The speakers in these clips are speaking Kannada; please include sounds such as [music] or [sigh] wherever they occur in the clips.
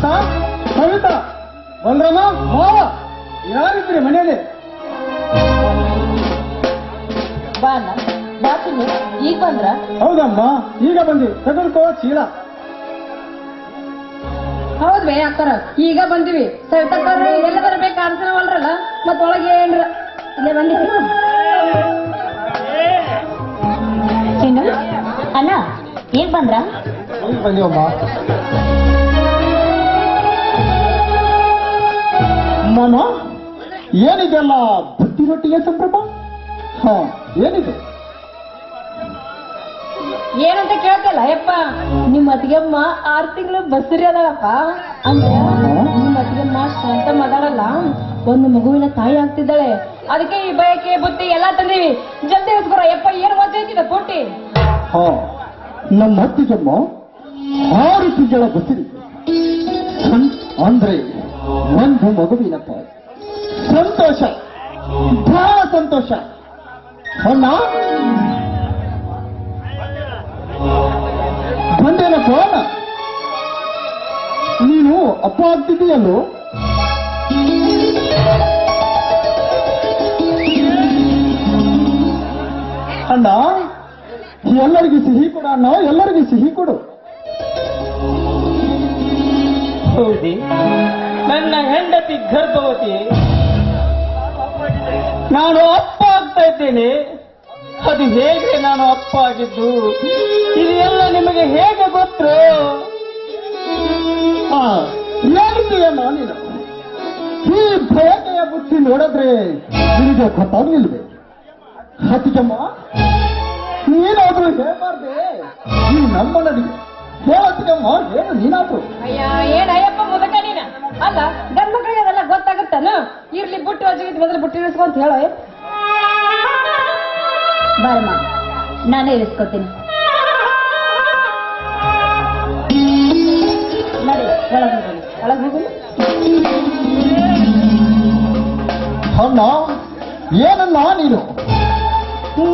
ಶಾಂತ ಸವಿತಾ ಬಂದ್ರಮ್ಮ? ಮಾವ ಯಾರಿದ್ರಿ ಮನೆಯಲ್ಲಿ? ಬಾ ಅಣ್ಣ ಬಾ ಈಗ ಬಂದ್ರ? ಹೌದಮ್ಮ ಈಗ ಬಂದಿ. ತೆಗೆದುಕೋ ಚೀಲ. ಹೌದ್ವೇ ಅಕ್ಕರ. ಈಗ ಬಂದಿವಿ. ಸವಿತಕ್ಕವ್ರು ಎಲ್ಲ ಬರ್ಬೇಕು ಕಾಣಿಸವಲ್ರಲ್ಲ ಮತ್ ಒಳಗೆ ಏನ್ರ? ಇಲ್ಲೇ ಬಂದಿವಿ ಏನು ಅಣ್ಣ ಈಗ ಬಂದ್ರ? ಈಗ ಬಂದಿವಮ್ಮ ಮಾಮ ಏನಿದೆಲ್ಲ ಬುತ್ತಿ ರೊಟ್ಟಿಗೆ ಸಂಭ್ರಮ ಹ ಏನಿದೆ? ಏನಂತ ಕೇಳ್ತಲ್ಲ ಯಪ್ಪ. ನಿಮ್ಮ ಅತ್ತಿಗೆಮ್ಮ ಆರ್ ತಿಂಗಳು ಬಸ್ರಿ ಅದಳಪ್ಪ. ಅಂದ್ರೆ ನಿಮ್ಮ ಅತ್ತಿಗೆಮ್ಮ ಶಾಂತ ಮದಾಳಲ್ಲ. ಒಂದು ಮಗುವಿನ ತಾಯಿ ಆಗ್ತಿದ್ದಾಳೆ. ಅದಕ್ಕೆ ಈ ಬಯಕೆ ಬುತ್ತಿ ಎಲ್ಲಾ ತಂದೀವಿ. ಜಲ್ದಿ ಇಸ್ಕೊರ ಯಪ್ಪ ಏನು ಮಜಾ ಕೊಟ್ಟಿ ಹಾ ನಮ್ಮ ಅತ್ತಿಗೆಮ್ಮ ಆರು ತಿಂಗಳ ಬಸಿರಿ ಅಂದ್ರೆ ಒಂದು ಮಗುವಿನಪ್ಪ ಸಂತೋಷ. ಬಹಳ ಸಂತೋಷ. ಅಣ್ಣ ಬಂದೇನಪ್ಪ ನೀನು ಅಪ್ಪ ಆಗ್ತಿದ್ದೀಯಲ್ಲೋ? ಅಣ್ಣ, ಎಲ್ಲರಿಗೂ ಸಿಹಿ ಕೊಡ ಅಣ್ಣ, ಎಲ್ಲರಿಗೂ ಸಿಹಿ ಕೊಡು. ಹೌದಿ. ನನ್ನ ಹೆಂಡತಿ ಗರ್ಭವತಿ. ನಾನು ಅಪ್ಪ ಆಗ್ತಾ ಇದ್ದೇನೆ. ಅದು ಹೇಗೆ ನಾನು ಅಪ್ಪ ಆಗಿದ್ದು? ಇದೆಲ್ಲ ನಿಮಗೆ ಹೇಗೆ ಗೊತ್ತು? ಹಾ ಏನಿದೆಯಮ್ಮ ನೀನು ಈ ಭೇಟೆಯ ಬುದ್ಧಿ ನೋಡಿದ್ರೆ ನಿಮಗೆ ಗೊತ್ತಾಗ್ಲಿಲ್ವೇ? ಹತ್ತಿಕಮ್ಮ ನೀನಾದ್ರೂ ಹೇಳ್ಬಾರ್ದೆ. ಈ ನಮ್ಮ ನಡಿಗೆ ಹೇಳತ್ತಿಗೆಮ್ಮ ಏನು ನೀನಾದ್ರು? ಅಯ್ಯ, ಏನ್ ಅಯ್ಯಪ್ಪ ಮುದಕ ನೀನ ಅಲ್ಲ ಗಂಡ ಮಕ್ಕಳಿಗೆ ಅದೆಲ್ಲ ಗೊತ್ತಾಗುತ್ತಾನ? ಇರ್ಲಿ, ಬುಟ್ಟು ಅಜ್ಜಿಗೆ ಮೊದಲು ಬುಟ್ಟಿ ಇಳಿಸ್ಕೊಂತ ಹೇಳ ಬಾರಮ್ಮ ನಾನೇ ಇಳಿಸ್ಕೊತೀನಿ ಅಣ್ಣ ಏನನ್ನ ನೀನು?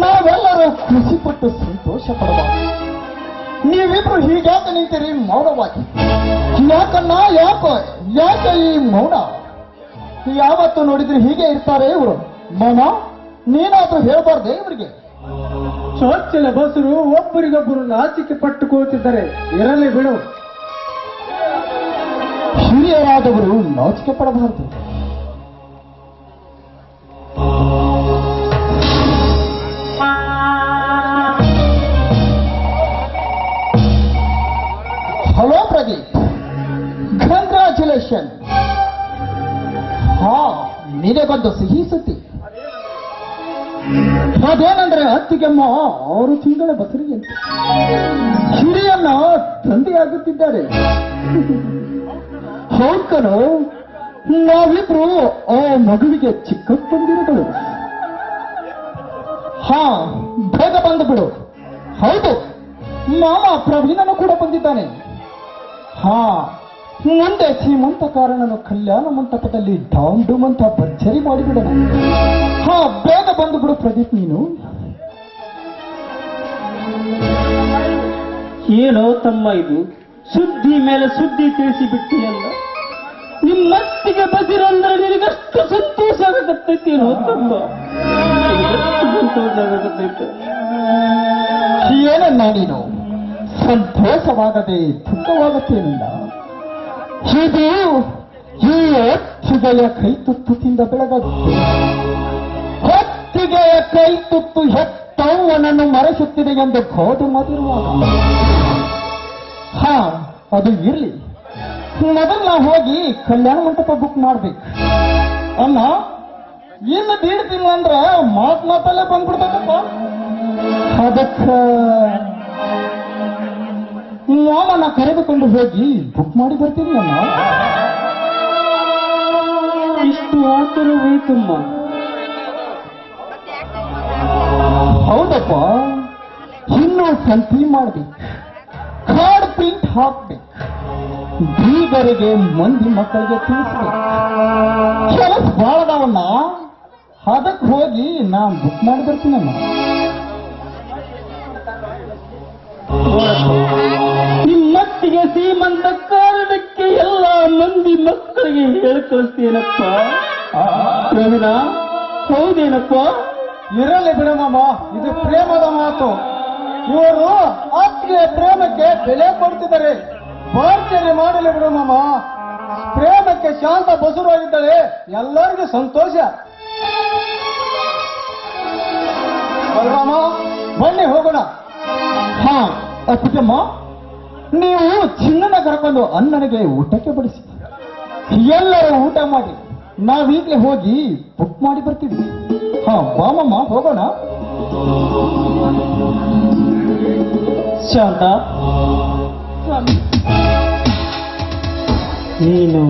ನಾವೆಲ್ಲರೂ ಖುಷಿಪಟ್ಟು ಸಂತೋಷ ಪಡಬಾರದು. ನೀವಿಬ್ರು ಹೀಗ್ಯಾಕೆ ನಿಂತೀರಿ ಮೌನವಾಗಿ? ಯಾಕನ್ನ ಯಾಕೆ? ಯಾಕೆ ಈ ಮೌನ? ಯಾವತ್ತು ನೋಡಿದ್ರೆ ಹೀಗೆ ಇರ್ತಾರೆ ಇವರು? ಮೌನ? ನೀನಾದ್ರೂ ಹೇಳ್ಬಾರ್ದೆ ಇವರಿಗೆ? ಚೊಚ್ಚಲ ಬಸರು ಒಬ್ಬರಿಗೊಬ್ಬರು ನಾಚಿಕೆ ಪಟ್ಟು ಕೂತಿದ್ದಾರೆ. ಇರಲಿ ಬಿಡು. ಹಿರಿಯರಾದವರು ನಾಚಿಕೆ ಪಡಬಾರದು. ನಿನಗೊಂದು ಸಿಹಿ ಸತಿ. ಅದೇನಂದ್ರೆ ಅತ್ತಿಗೆಮ್ಮ ಆರು ತಿಂಗಳ ಬಸರಿಗೆ ಹಿರಿಯನ್ನ ತಂದೆಯಾಗುತ್ತಿದ್ದಾರೆ. ಹೌದನು ನಾವಿಬ್ರು ಆ ಮಗುವಿಗೆ ಚಿಕ್ಕಪ್ಪಂದಿರುಗಳು. ಹಾ ಬೇಗ ಬಂದು ಬಿಡು ಹೌದು, ಮಾಮ ಪ್ರವೀಣನು ಕೂಡ ಬಂದಿದ್ದಾನೆ. ಹಾ ಮುಂದೆ ಶ್ರೀಮಂತ ಕಾರಣನು ಕಲ್ಯಾಣ ಮಂಟಪದಲ್ಲಿ ಡಾಮ್ ಡೂಮ್ ಅಂತ ಭರ್ಜರಿ ಮಾಡಿಬಿಡೋಣ. ಹಾ ಬೇಗ ಬಂದು ಬಿಡು ಪ್ರದೀಪ್ ನೀನು. ಏನೋ ತಮ್ಮ ಇದು ಸುದ್ದಿ ಮೇಲೆ ಸುದ್ದಿ ತಿಳಿಸಿ ಬಿಟ್ಟಿಯಲ್ಲ ನಿಮ್ಮತ್ತಿಗೆ ಬಸಿರಂದ್ರೆ ನಿನಗಷ್ಟು ಸಂತೋಷ ಆಗಕತ್ತೈತೇನೋ ತಮ್ಮ. ಸಂತೋಷ ಆಗತ್ತೈತೆ ಏನನ್ನ ನೀನು? ಸಂತೋಷವಾಗದೆ ದುಃಖವಾಗುತ್ತೇನಿಲ್ಲ. ಇದು ಈ ಹೊತ್ತಿಗೆಯ ಕೈ ತುತ್ತು ತಿಂದ ಬೆಳಗದು ಹೊತ್ತಿಗೆಯ ಕೈ ತುತ್ತು ಹೆತ್ತವನನ್ನು ಮರೆಸುತ್ತಿದೆ ಎಂದು ಗೋದು ಮದಿರುವಾಗ. ಹಾ, ಅದು ಇರ್ಲಿ. ಮೊದಲು ನಾವು ಹೋಗಿ ಕಲ್ಯಾಣ ಮಂಟಪ ಬುಕ್ ಮಾಡ್ಬೇಕು. ಅಮ್ಮ, ಇನ್ನು ದೀಡ್ ಅಂದ್ರೆ ಮಾತ್ ಮಾತಲ್ಲೇ ಬಂದ್ಬಿಡ್ತದಪ್ಪ. ಅದಕ್ಕ ಮಾಮನ ಕರೆದುಕೊಂಡು ಹೋಗಿ ಬುಕ್ ಮಾಡಿ ಬರ್ತೀನಿ ಅಮ್ಮ. ಇಷ್ಟು ಆತುರವೇತಮ್ಮ ಹೌದಪ್ಪ. ಇನ್ನೂ ಸಂತಿ ಮಾಡ್ಬೇಕು. ಕಾರ್ಡ್ ಪ್ರಿಂಟ್ ಹಾಕ್ಬೇಕು. ಬೀಗರಿಗೆ ಮಂದಿ ಮಕ್ಕಳಿಗೆ ತಿಳಿಸ್ಬೇಕು. ಕೆಲಸ ಬಾಳದವನ್ನ ಅದಕ್ಕೆ ಹೋಗಿ ನಾನು ಬುಕ್ ಮಾಡಿ ಬರ್ತೀನಮ್ಮ. ನಿಮ್ಮತ್ತಿಗೆ ಸೀಮಂತ ಕಾರಣಕ್ಕೆ ಎಲ್ಲ ತೋರಿಸ್ತೇನಪ್ಪ ಪ್ರವೀಣ, ಹೌದೇನಪ್ಪ? ಇರಲಿ ಬಿಡಮ್ಮ ಮಾಮ ಇದು ಪ್ರೇಮದ ಮಾತು. ಇವರು ಆತ್ಮೀಯ ಪ್ರೇಮಕ್ಕೆ ಬೆಲೆ ಕೊಡ್ತಿದ್ದಾರೆ. ಪ್ರಾರ್ಥನೆ ಮಾಡಲಿ ಬಿಡು ಮಾಮ ಪ್ರೇಮಕ್ಕೆ ಶಾಂತ ಬಸುರಾಗಿದ್ದಾಳೆ ಎಲ್ಲರಿಗೂ ಸಂತೋಷ. ಬಲರಾಮ ಬನ್ನಿ ಹೋಗೋಣ. ಹಾ ಅಪ್ಪಮ್ಮ ನೀವು ಚಿನ್ನನ ಕರ್ಕೊಂಡು ಅಣ್ಣನಿಗೆ ಊಟಕ್ಕೆ ಬಡಿಸಿ. ಎಲ್ಲರೂ ಊಟ ಮಾಡಿ. ನಾವೀಗಲೇ ಹೋಗಿ ಬುಕ್ ಮಾಡಿ ಬರ್ತೀವಿ. ಹಾ, ಬಾಮಮ್ಮ, ಹೋಗೋಣ? ಶಾಂತ. ನೀನು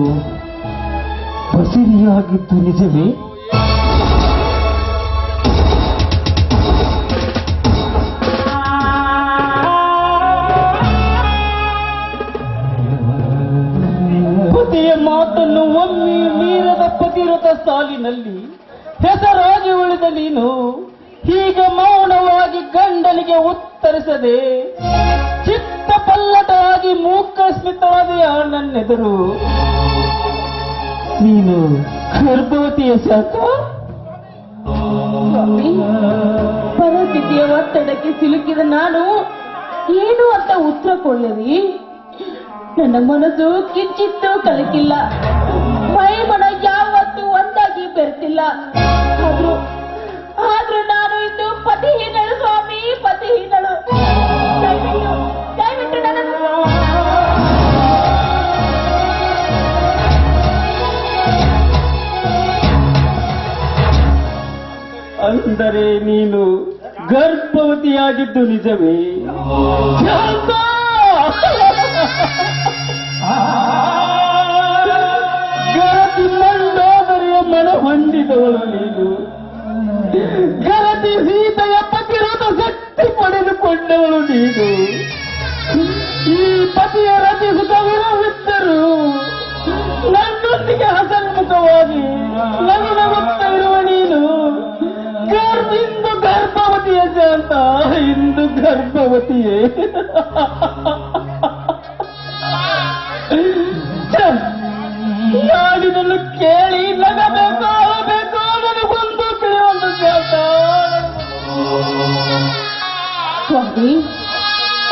ಬಸಿರಿಯಾಗಿದ್ದು ನಿಜವೇ? ಸಾಲಿನಲ್ಲಿ ಹೆಸರಾಗಿ ಉಳಿದ ನೀನು, ಹೀಗೆ ಮೌನವಾಗಿ ಗಂಡನಿಗೆ ಉತ್ತರಿಸದೆ ಚಿತ್ತ ಪಲ್ಲಟವಾಗಿ ಮೂಕ ಸ್ಮಿತವಾದೆಯ ನನ್ನೆದುರು. ನೀನು ಗರ್ಭವತಿಯ ಸಾಕ. ಪರಿಸ್ಥಿತಿಯ ಒತ್ತಡಕ್ಕೆ ಸಿಲುಕಿದ ನಾನು ಏನು ಅಂತ ಉತ್ತರ ಕೊಡಲಿ ನನ್ನ ಮನಸ್ಸು ಕಿಚ್ಚಿತ್ತು ಕಲಕಿಲ್ಲ. ಮೈ ಮನ ಬೆರೆತಿಲ್ಲ. ಆದ್ರೂ ಆದ್ರೂ ನಾನು ಇಂದು ಪತಿಹೀನಳು ಸ್ವಾಮಿ ಪತಿಹೀನಳು. ದಯವಿಟ್ಟು ದಯವಿಟ್ಟು ನನ್ನನ್ನು ಅಂದರೆ ನೀನು ಗರ್ಭವತಿಯಾಗಿದ್ದು ನಿಜವೇ? ಹೊಂದಿದವಳು ನೀನು. ಗರತಿ ಸೀತೆಯ ಪತಿರದ ಶಕ್ತಿ ಪಡೆದುಕೊಂಡವಳು ನೀನು. ಈ ಪತಿಯ ರಚಿಸಿದ ವಿರವಿದ್ದರು ನನ್ನೊಂದಿಗೆ ಹಸನ್ಮುಖವಾಗಿ ನಗು ನಗುತ್ತಾ ಇರುವ ನೀನು. ಇಂದು ಗರ್ಭವತಿಯ ಜಾತ ಇಂದು ಗರ್ಭವತಿಯೇ.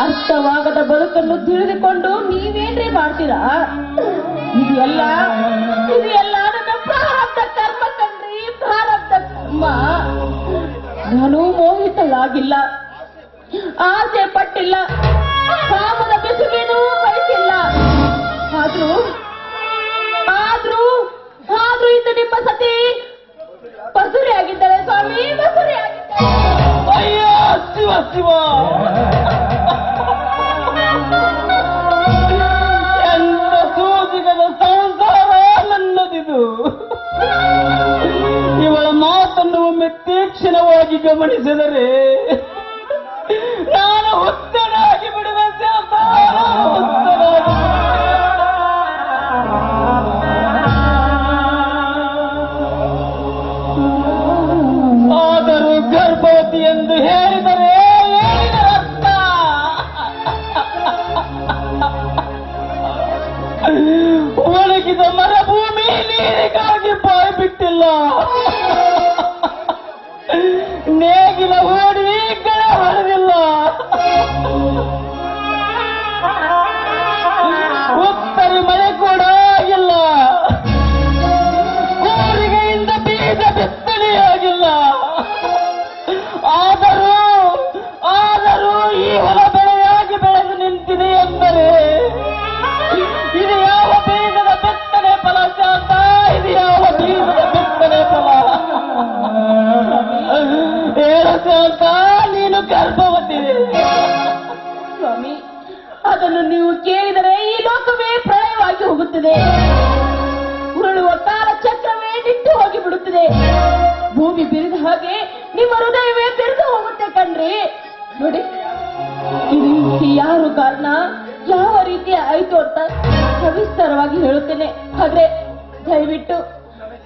ಅರ್ಥವಾಗದ ಬದುಕನ್ನು ತಿಳಿದುಕೊಂಡು ನೀವೇನ್ರಿ ಮಾಡ್ತೀರಾ? ಇದೆಲ್ಲ ಇದೆಲ್ಲ ನನ್ನ ಪ್ರಾರಬ್ಧ ಕರ್ಮ ಕಣ್ರಿ, ಪ್ರಾರಬ್ಧ ಕರ್ಮ. ನಾನು ಮೋಹಿತಳಾಗಿಲ್ಲ, ಆಸೆ ಪಟ್ಟಿಲ್ಲ, ಕಾಮದ ಬಿಸುಗೇನೂ ಬಯಸಿಲ್ಲ. ಆದ್ರೂ ಆದ್ರೂ ಆದ್ರೂ ಇದು ನಿಮ್ಮ ಸತಿ ಬಸುರಿ ಆಗಿದ್ದಾಳೆ ಸ್ವಾಮಿ ಬಸುರಿ ಆಗಿದ್ದಾಳೆ ಅಯ್ಯೋ, ಶಿವ ಶಿವ. ತೀಕ್ಷ್ಣವಾಗಿ ಗಮನಿಸಿದರೆ ಪ್ರಳಯವಾಗಿ ಚಕ್ರ ಕಾಲ ಚಕ್ರವೇ ನಿಂತು ಹೋಗಿ ಬಿಡುತ್ತದೆ. ಭೂಮಿ ಬಿರಿದ ಹಾಗೆ ನಿಮ್ಮ ಹೃದಯವೇ ಬಿರಿದು ಹೋಗುತ್ತೆ ಕಣ್ರಿ. ನೋಡಿ ಇದಕ್ಕೆ ಯಾರು ಕಾರಣ? ಯಾವ ರೀತಿ ಆಯ್ತು ಅಂತ ಸವಿಸ್ತಾರವಾಗಿ ಹೇಳುತ್ತೇನೆ. ಆದ್ರೆ, ದಯವಿಟ್ಟು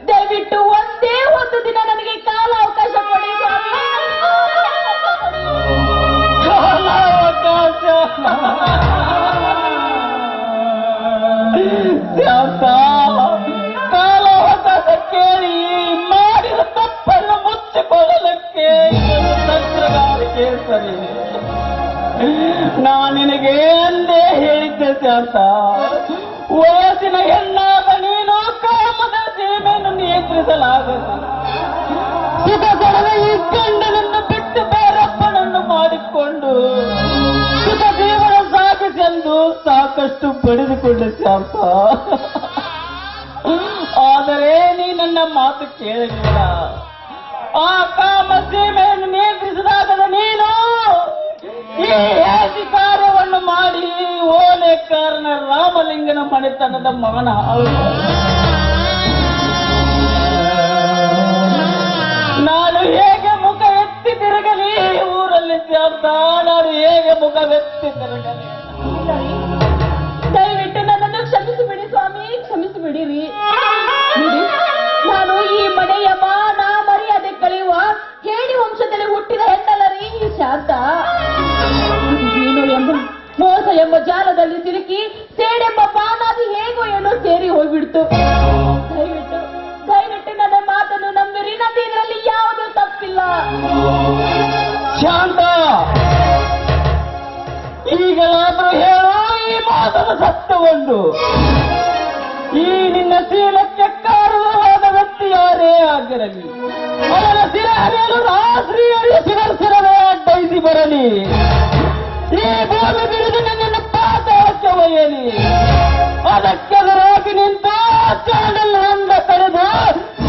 ದಯವಿಟ್ಟು ಒಂದೇ ಒಂದು ದಿನ ನನಗೆ ಕಾಲ ಅವಕಾಶ ಕೊಡಿ ದೇವಪ್ಪ ಕಾಲ ಹೊಸ ಕೇಳಿ, ಮಾಡಿದ ತಪ್ಪನ್ನು ಮುಚ್ಚಿಕೊಳ್ಳಲಿಕ್ಕೆ ತಂತ್ರಗಾರಿಕೆ ಸರಿ ನಾ ನಿನಗೆ ಎಂದೇ ಹೇಳಿದ್ದೆ ಅಂತ. ವಯಸ್ಸಿನ ಹೆಣ್ಣಾದ ನೀನು ಕಾಮದ ಜೀವನ ನಿಯಂತ್ರಿಸಲಾಗದು. ಸುಖ ಕೊಡದ ಇದ್ದಂಡ ಸಾಕಷ್ಟು ಪಡೆದುಕೊಂಡೆ ಶಾಂತ ಆದರೆ ನೀ ನನ್ನ ಮಾತು ಕೇಳಲಿಲ್ಲ. ಆ ಕಾಮ ಸೀಮೆಯನ್ನು ನಿಯಂತ್ರಿಸಿದಾಗ ನೀನು ಈ ಕಾರ್ಯವನ್ನು ಮಾಡಿ ಓಲೆ ಕಾರಣ ರಾಮಲಿಂಗನ ಮನೆತನದ ಮಗನ ನಾನು ಹೇಗೆ ಮುಖ ಎತ್ತಿ ತಿರುಗಲಿ ಊರಲ್ಲಿ ನಾನು ಹೇಗೆ ಮುಖ ಎತ್ತಿ ತಿರುಗಲಿ. ನೋಡಿ, ನಾನು ಈ ಮನೆಯ ಮಾನ ಮರ್ಯಾದೆ ಕಳೆಯುವ ಹೇಳಿ ವಂಶದಲ್ಲಿ ಹುಟ್ಟಿದ ಹೆಣ್ಣಲ್ಲ ರೀ ಶಾಂತ ಮೋಸ ಎಂಬ ಜಾಲದಲ್ಲಿ ಸಿಲುಕಿ ಸೇಡೆಂಬ ಪಾನಾದಿ ಹೇಗೋ ಏನೋ ಸೇರಿ ಹೋಗ್ಬಿಡ್ತು. ದಯವಿಟ್ಟು ನನ್ನ ಮಾತನ್ನು ನಂಬಿರಿ. ನಂದು ಇದರಲ್ಲಿ ಯಾವುದೂ ತಪ್ಪಿಲ್ಲ. ಶಾಂತ ಈಗಲಾದ್ರೂ ಹೇಳೋ ಈ ಮಾತನ್ನು ಸತ್ಯವನ್ನು ಈ ನಿನ್ನ ಶೀಲಕ್ಕೆ ಕಾರಣವಾದ ವ್ಯಕ್ತಿ ಯಾರೇ ಆಗಿರಲಿ ಶಿರ ಹರಿಯಲು ರಾತ್ರಿಯಲ್ಲಿ ಶಿರವೇ ಅಡ್ಡೈಸಿ ಬರಲಿ. ಈ ಭೂಮಿ ಬಿಡಿದು ನನ್ನ ಪಾತಾಳಕ್ಕೆ ಒಯ್ಯಲಿ. ಅದಕ್ಕೆದುರಾಗಿ ನಿಂತ ಚರಣದಲ್ಲಿ ಹೊಂದ ತಡೆದು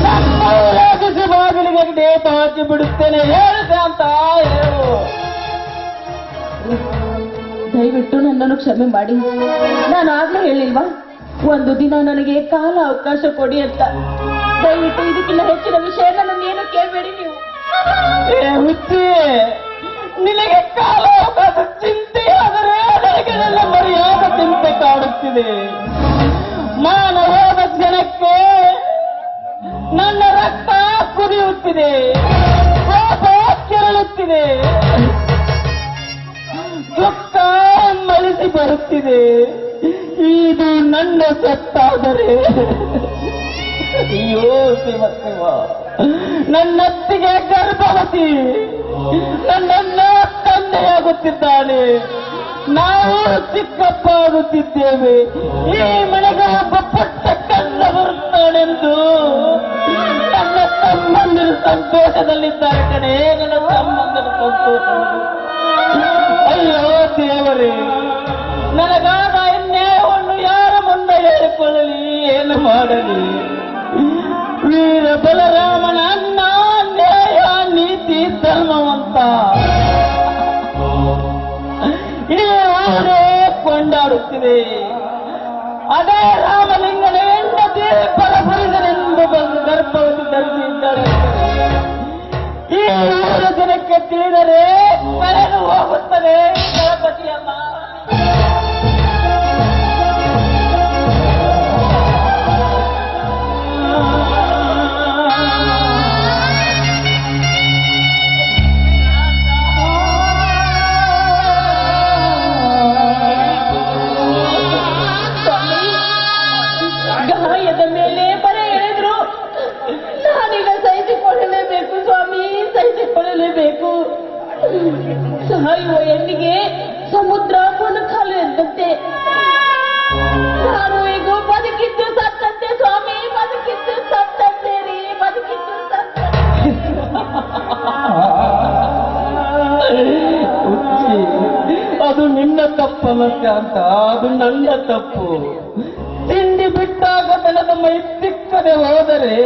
ನಮ್ಮ ಊರಾಗಿಸಿ ಬಾಗಿಲಿಗೆ ಡೇಟ್ ಹಾಕಿ ಬಿಡುತ್ತೇನೆ, ಹೇಳಿದೆ ಅಂತ ಹೇಳು. ದಯವಿಟ್ಟು ನನ್ನನ್ನು ಕ್ಷಮೆ ಮಾಡಿ. ನಾನು ಆಗ್ಲೇ ಹೇಳಿಲ್ವಾ? ಒಂದು ದಿನ ನನಗೆ ಕಾಲ ಅವಕಾಶ ಕೊಡಿ ಅಂತ. ದಯವಿಟ್ಟು ಇದಕ್ಕಿಂತ ಹೆಚ್ಚಿನ ವಿಷಯ ನನ್ನೇನು ಕೇಳಬೇಡಿ ನೀವು. ಹುಚ್ಚಿ ನಿನಗೆ ಕಾಲ ಚಿಂತೆ ಆದರೆ ನನಗೆ ನನ್ನ ಮರ್ಯಾದ ಚಿಂತೆ ಕಾಡುತ್ತಿದೆ. ಮಾನವದ ಜನಕ್ಕೆ ನನ್ನ ರಕ್ತ ಕುದಿಯುತ್ತಿದೆ. ಕೋಪ ಕೆರಳುತ್ತಿದೆ. ದುಃಖ ಮಲಿಸಿ ಬರುತ್ತಿದೆ. ಇದು ನನ್ನ ಸತ್ತಾದರೆ. ಅಯ್ಯೋ, ಶಿವ ನನ್ನತ್ತಿಗೆ ಗರ್ಭವತಿ. ನನ್ನ ತಂದೆಯಾಗುತ್ತಿದ್ದಾನೆ. ನಾವು ಚಿಕ್ಕಪ್ಪ ಆಗುತ್ತಿದ್ದೇವೆ ಈ ಮನೆಗೆ ಒಬ್ಬ ಪುಟ್ಟ ಕನ್ನ ಬರುತ್ತಾನೆಂದು ನನ್ನ ತಮ್ಮಂದಿರು ಸಂತೋಷದಲ್ಲಿದ್ದಾರೆ ಕಡೆ ನನ್ನ ತಮ್ಮಂದಿರು ಸಂತೋಷ ಅಯ್ಯೋ ದೇವರೇ, ನನಗಾದ ಅದೇ ರಾಮಲಿಂಗನ ಹೆಂಡತಿ ಪರಪುರಿಸನೆಂದು ಬಂದು ಗರ್ಭವತಿ ಧರಿಸಿದ್ದಾರೆ. ಈ ಮೂರು ಜನಕ್ಕೆ ತಿಳಿದರೆ ಕಳೆದು ಹೋಗುತ್ತದೆ. ಗಣಪತಿಯಮ್ಮ. ಎಂದಂತೆ ನಾನು ಬದುಕಿದ್ದು ಸತ್ತಂತೆ ಸ್ವಾಮಿ ಬದುಕಿದ್ದು ಸತ್ತಂತೆ ರೀ ಬದುಕಿದ್ದು ಹುಚ್ಚಿ, ಅದು ನಿನ್ನ ತಪ್ಪಲಕ್ಕೆ ಅಂತ ಅದು ನನ್ನ ತಪ್ಪು. ತಿಂಡಿ ಬಿಟ್ಟಾಗ ನನ್ನ ಮೈ ಸಿಕ್ಕದೆ ಹೋದರೆ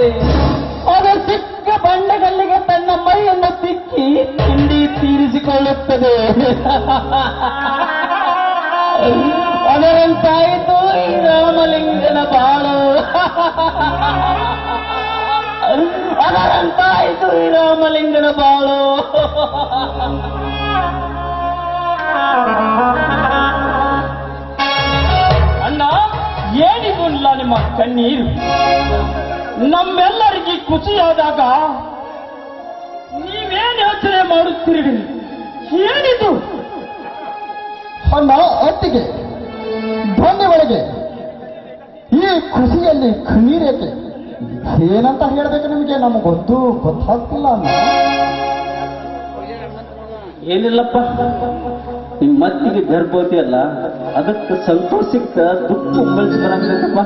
ಅದು ಸಿಕ್ಕ ಬಂಡೆಗಲ್ಲಿಗೆ ತನ್ನ ಮೈಯನ್ನು ತಿಕ್ಕಿ ತಿಂಡಿ ತೀರಿಸಿಕೊಳ್ಳುತ್ತದೆ. [laughs] ಅದರಂತಾಯಿತು ಈ ರಾಮಲಿಂಗನ ಬಾಳು ಅದರಂತಾಯಿತು, ಈ ರಾಮಲಿಂಗನ ಬಾಳು ಅಣ್ಣ, ಏನಿದು ಇಲ್ಲ ನಿಮ್ಮ ಕಣ್ಣೀರು? ನಮ್ಮೆಲ್ಲರಿಗೆ ಖುಷಿಯಾದಾಗ ನೀವೇನು ಯೋಚನೆ ಮಾಡುತ್ತೀರಿ? ಏನಿದು ಅಣ್ಣ ಅತ್ತಿಗೆ ಧ್ವನಿ ಒಳಗೆ ಈ ಖುಷಿಯಲ್ಲಿ ಕಣ್ಣೀರೇಕೆ ಏನಂತ ಹೇಳ್ಬೇಕು ನಿಮಗೆ? ನಮಗೊಂದು ಗೊತ್ತಾಗ್ತಿಲ್ಲ ಏನಿಲ್ಲಪ್ಪ, ನಿಮ್ಮ ಮತ್ತಿಗೆ ಗರ್ಭವತಿ ಅಲ್ಲ, ಅದಕ್ಕೆ ಸಂತೋಷಕ್ಕ ದುಃಖ ಬರಂಗಪ್ಪ